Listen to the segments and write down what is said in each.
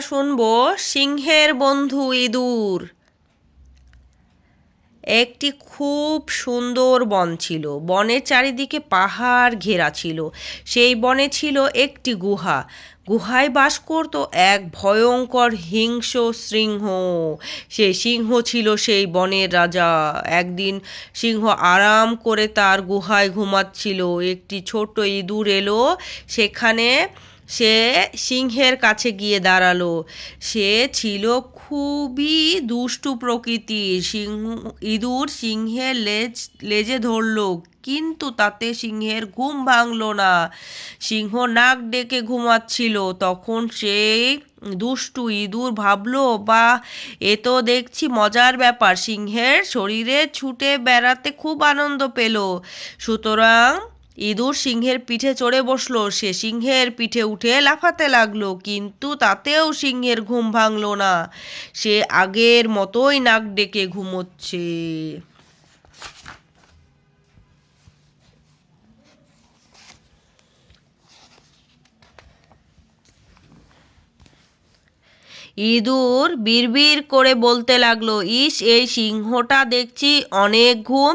শুনব সিংহের বন্ধু ইঁদুর। একটি খুব সুন্দর বন ছিল। বনের চারিদিকে পাহাড় ঘেরা ছিল। সেই বনে ছিল একটি গুহা। গুহায় বাস করত এক ভয়ঙ্কর হিংস্র সিংহ। সে সিংহ ছিল সেই বনের রাজা। একদিন সিংহ আরাম করে তার গুহায় ঘুমাচ্ছিল। একটি ছোট ইঁদুর এলো। সেখানে সে সিংহের কাছে গিয়ে দাঁড়াল। সে ছিল খুবই দুষ্টু প্রকৃতির সিংহ, ইঁদুর সিংহের লেজ, লেজে ধরলো, কিন্তু তাতে সিংহের ঘুম ভাঙল না। সিংহ নাক ডেকে ঘুমাচ্ছিল। তখন সেই দুষ্টু ইঁদুর ভাবলো, বা, এ তো দেখছি মজার ব্যাপার। সিংহের শরীরে ছুটে বেড়াতে খুব আনন্দ পেল। সুতরাং ইঁদুর সিংহের পিঠে চড়ে বসল। সে সিংহের পিঠে উঠে লাফাতে লাগল, কিন্তু তাতেও সিংহের ঘুম ভাঙল না। সে আগের মতোই নাক ডেকে ঘুমোচ্ছে। ইঁদুর বিড়বিড় করে বলতে লাগল, ইস, এই সিংহটা দেখছি অনেক ঘুম।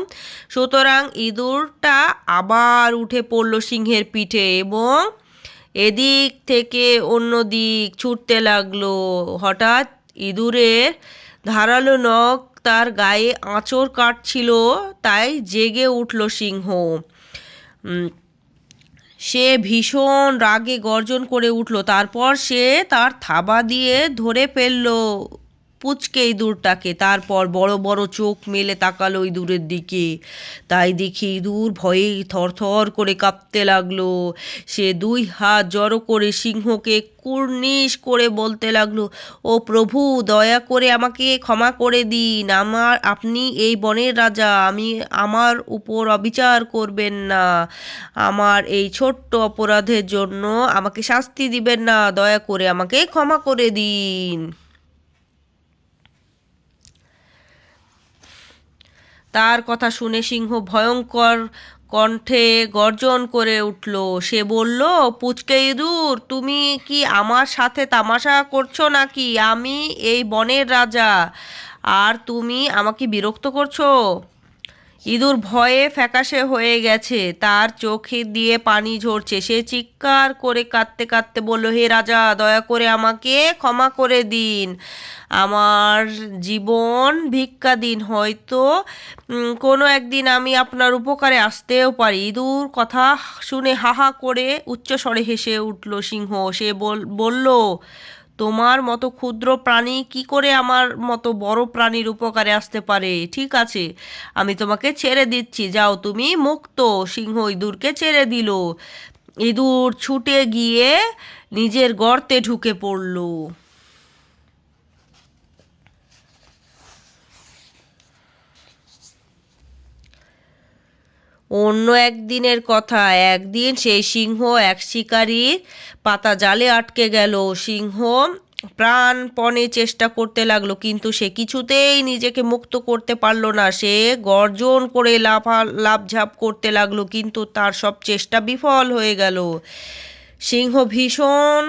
সুতরাং ইঁদুরটা আবার উঠে পড়ল সিংহের পিঠে এবং এদিক থেকে অন্য দিক ছুটতে লাগল। হঠাৎ ইঁদুরের ধারালো নখ তার গায়ে আঁচড় কাটছিল, তাই জেগে উঠল সিংহ। সে ভীষণ রাগে গর্জন করে উঠল। তারপর সে তার থাবা দিয়ে ধরে ফেলল। পুচকে ইঁদুরটাকে তারপর বড় বড় চোখ মেলে তাকালো ইঁদুরের দিকে। তাই দেখি ইঁদুর ভয়ে থরথর করে কাঁপতে লাগল। সে দুই হাত জড়ো করে সিংহকে কুর্নিশ করে বলতে লাগল, ও প্রভু, দয়া করে আমাকে ক্ষমা করে দিন। আমার, আপনি এই বনের রাজা। আমি আমার উপর অবিচার করবেন না। আমার এই ছোট্ট অপরাধের জন্য আমাকে শাস্তি দিবেন না। দয়া করে আমাকে ক্ষমা করে দিন। তার কথা শুনে সিংহ ভয়ঙ্কর কণ্ঠে গর্জন করে উঠল। সে বলল, পুচকে ইঁদুর, তুমি কি আমার সাথে তামাশা করছ নাকি? আমি এই বনের রাজা। আর তুমি আমাকে বিরক্ত করছ? ইঁদুর ভয়ে ফ্যাকাশে হয়ে গেছে। তার চোখে দিয়ে পানি ঝরছে। সে চিৎকার করে কাঁদতে কাঁদতে বলল, হে রাজা, দয়া করে আমাকে ক্ষমা করে দিন। আমার জীবন ভিক্ষা দিন হয়তো কোনো একদিন আমি আপনার উপকারে আসতেও পারি। ইঁদুর কথা শুনে হাহা করে উচ্চস্বরে হেসে উঠল সিংহ। সে বল- বলল তোমার মতো ক্ষুদ্র প্রাণী কি করে আমার মতো বড় প্রাণীর উপকারে আসতে পারে? ঠিক আছে, আমি তোমাকে ছেড়ে দিচ্ছি। যাও, তুমি মুক্ত। সিংহ ইঁদুরকে ছেড়ে দিল। ইঁদুর ছুটে গিয়ে নিজের গর্তে ঢুকে পড়ল। অন্য একদিনের কথা, একদিন সেই সিংহ এক শিকারীর পাতা জালে আটকে গেল। সিংহ প্রাণপণে চেষ্টা করতে লাগল, কিন্তু সে কিছুতেই নিজেকে মুক্ত করতে পারল না। সে গর্জন করে লাফা, লাফঝাপ করতে লাগল, কিন্তু তার সব চেষ্টা বিফল হয়ে গেল। সিংহ ভীষণ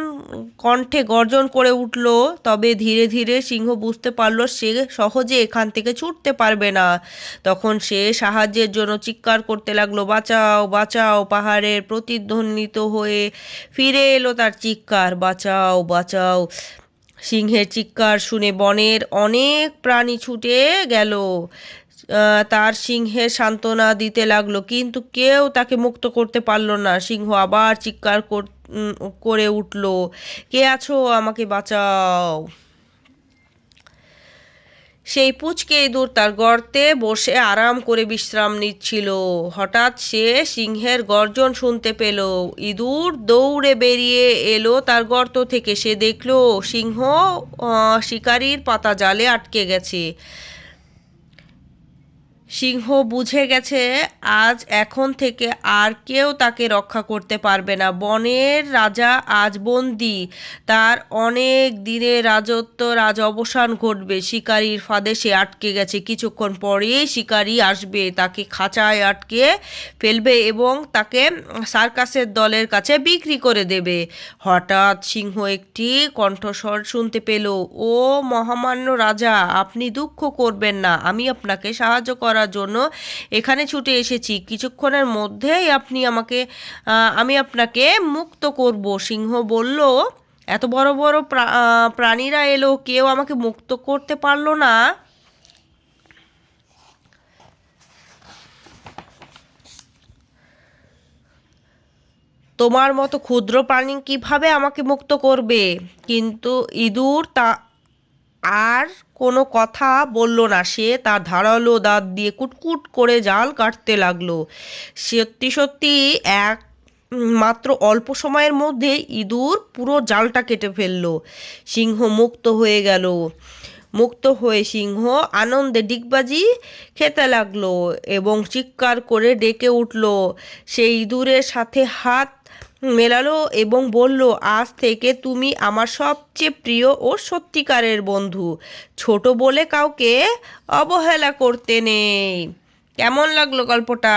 কণ্ঠে গর্জন করে উঠল, তবে ধীরে ধীরে সিংহ বুঝতে পারল সে সহজে এখান থেকে ছুটতে পারবে না। তখন সে সাহায্যের জন্য চিৎকার করতে লাগল, বাঁচাও বাঁচাও, পাহাড়ের প্রতিধ্বনিত হয়ে ফিরে এলো তার চিৎকার, বাঁচাও বাঁচাও। সিংহের চিৎকার শুনে বনের অনেক প্রাণী ছুটে গেল। তার সিংহের সান্ত্বনা দিতে লাগল, কিন্তু কেউ তাকে মুক্ত করতে পারল না। সিংহ আবার চিৎকার কর- উঠল, কে আছো? আমাকে বাঁচাও। সেই পুচকে ইঁদুর তার গর্তে বসে আরাম করে বিশ্রাম নিচ্ছিল। হঠাৎ সে সিংহের গর্জন শুনতে পেল। ইঁদুর দৌড়ে বেরিয়ে এলো তার গর্ত থেকে। সে দেখল, সিংহ শিকারীর পাতা জালে আটকে গেছে। সিংহ বুঝে গেছে, আজ এখন থেকে আর কেউ তাকে রক্ষা করতে পারবে না। বনের রাজা আজ বন্দি, তার অনেক দিনে রাজত্ব, রাজ অবসান ঘটবে। শিকারীর ফাঁদে সে আটকে গেছে। কিছুক্ষণ পরেই শিকারী আসবে, তাকে খাঁচায় আটকে ফেলবে এবং তাকে সার্কাসের দলের কাছে বিক্রি করে দেবে। হঠাৎ সিংহ একটি কণ্ঠস্বর শুনতে পেল, ও মহামান্য রাজা, আপনি দুঃখ করবেন না, আমি আপনাকে সাহায্য করার জন্য। এখানে ছুটে এসেছি। কিছুক্ষণের মধ্যেই আপনি আমাকে আমি আপনাকে মুক্ত করব। সিংহ বলল, এত বড় বড় প্রাণীরা এলো, কেউ আমাকে মুক্ত করতে পারল না। তোমার মতো ক্ষুদ্র প্রাণী কীভাবে আমাকে মুক্ত করবে? কিন্তু ইঁদুর তা আর কোনো কথা বলল না। সে তার ধারালো দাঁত দিয়ে কুটকুট করে জাল কাটতে লাগল। সত্যি সত্যি এক মাত্র অল্প সময়ের মধ্যে ইঁদুর পুরো জালটা কেটে ফেলল। সিংহ মুক্ত হয়ে গেল। মুক্ত হয়ে সিংহ আনন্দে ডিগবাজি খেতে লাগল এবং চিৎকার করে ডেকে উঠল। সেই ইঁদুরের সাথে হাত মেলালো এবং বলল, আজ থেকে তুমি আমার সবচেয়ে প্রিয় ও সত্যিকারের বন্ধু। ছোট বলে কাউকে অবহেলা করতে নেই। কেমন লাগল গল্পটা?